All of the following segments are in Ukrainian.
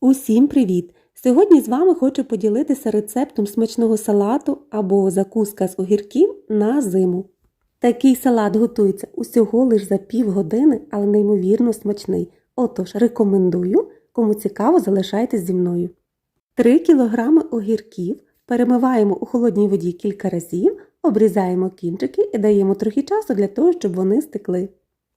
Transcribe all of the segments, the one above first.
Усім привіт! Сьогодні з вами хочу поділитися рецептом смачного салату або закуска з огірків на зиму. Такий салат готується усього лише за півгодини, але неймовірно смачний. Отож, рекомендую, кому цікаво, залишайтесь зі мною. 3 кг огірків перемиваємо у холодній воді кілька разів, обрізаємо кінчики і даємо трохи часу для того, щоб вони стекли.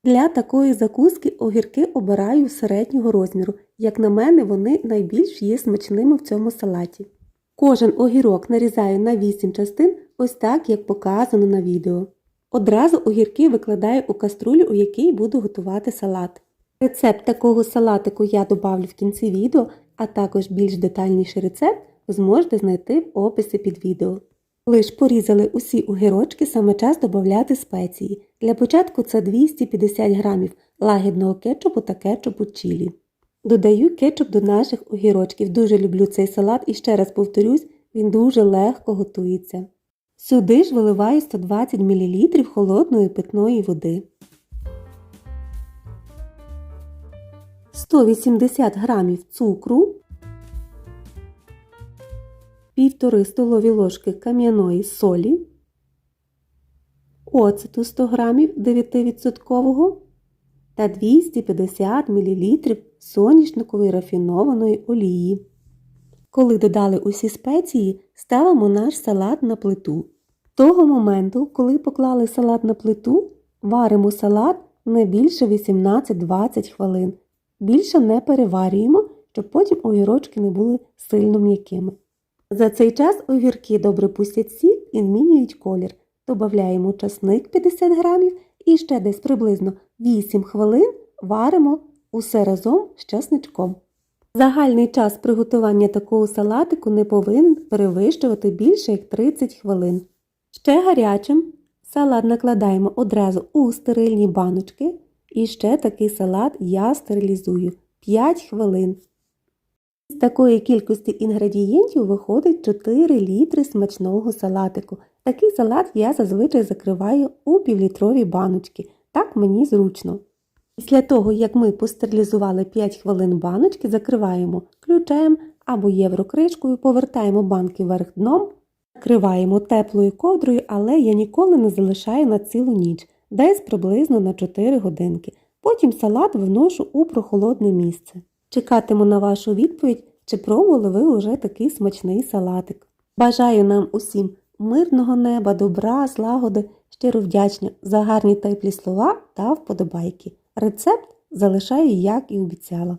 Для такої закуски огірки обираю середнього розміру. Як на мене, вони найбільш є смачними в цьому салаті. Кожен огірок нарізаю на 8 частин, ось так, як показано на відео. Одразу огірки викладаю у каструлю, у якій буду готувати салат. Рецепт такого салатику я добавлю в кінці відео, а також більш детальніший рецепт зможете знайти в описі під відео. Лиш порізали усі огірочки, саме час додати спеції. Для початку це 250 г лагідного кетчупу та кетчупу чилі. Додаю кетчуп до наших огірочків. Дуже люблю цей салат і ще раз повторюсь, він дуже легко готується. Сюди ж виливаю 120 мл холодної питної води. 180 г цукру, 1,5 столові ложки кам'яної солі, оцету 100 г 9% та 250 мл соняшникової рафінованої олії. Коли додали усі спеції, ставимо наш салат на плиту. Того моменту, коли поклали салат на плиту, варимо салат не більше 18-20 хвилин. Більше не переварюємо, щоб потім огірочки не були сильно м'якими. За цей час огірки добре пустять сік і змінюють колір. Добавляємо часник 50 грамів і ще десь приблизно 8 хвилин варимо усе разом з часничком. Загальний час приготування такого салатику не повинен перевищувати більше як 30 хвилин. Ще гарячим салат накладаємо одразу у стерильні баночки і ще такий салат я стерилізую 5 хвилин. З такої кількості інгредієнтів виходить 4 літри смачного салатику. Такий салат я зазвичай закриваю у півлітрові баночки. Так мені зручно. Після того, як ми постерилізували 5 хвилин баночки, закриваємо ключем або єврокришкою, повертаємо банки вверх дном, накриваємо теплою ковдрою, але я ніколи не залишаю на цілу ніч, десь приблизно на 4 годинки. Потім салат виношу у прохолодне місце. Чекатиму на вашу відповідь, чи пробували ви уже такий смачний салатик. Бажаю нам усім мирного неба, добра, злагоди, щиро вдячна за гарні теплі слова та вподобайки. Рецепт залишаю, як і обіцяла.